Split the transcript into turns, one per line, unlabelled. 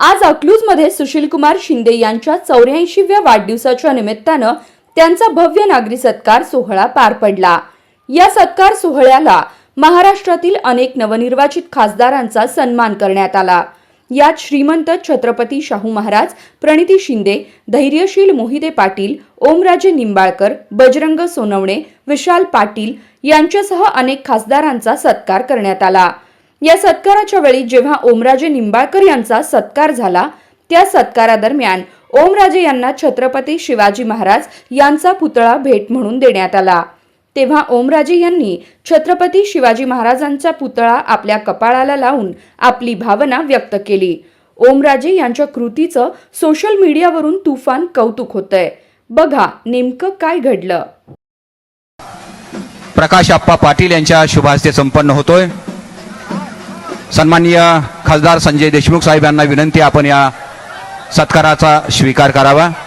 आज अकलूजमध्ये सुशीलकुमार शिंदे यांच्या चौऱ्याऐंशीव्या वाढदिवसाच्या निमित्तानं त्यांचा भव्य नागरी सत्कार सोहळा पार पडला. या सत्कार सोहळ्याला महाराष्ट्रातील अनेक नवनिर्वाचित खासदारांचा सन्मान करण्यात आला. यात श्रीमंत छत्रपती शाहू महाराज प्रणिती शिंदे धैर्यशील मोहिते पाटील ओमराजे निंबाळकर बजरंग सोनवणे विशाल पाटील यांच्यासह अनेक खासदारांचा सत्कार करण्यात आला. या सत्काराच्या वेळी जेव्हा ओमराजे निंबाळकर यांचा सत्कार झाला त्या सत्कारादरम्यान ओमराजे यांना छत्रपती शिवाजी महाराज यांचा पुतळा भेट म्हणून देण्यात आला. तेव्हा ओमराजे यांनी छत्रपती शिवाजी महाराजांचा पुतळा आपल्या कपाळाला लावून आपली भावना व्यक्त केली. ओमराजे यांच्या कृतीचं सोशल मीडियावरून तुफान कौतुक होतंय. बघा नेमकं काय घडलं.
प्रकाश आप्पा पाटील यांच्या शुभास्ते संपन्न होतोय. सन्माननीय खासदार संजय देशमुख साहेब यांना विनंती आपण या सत्काराचा स्वीकार करावा.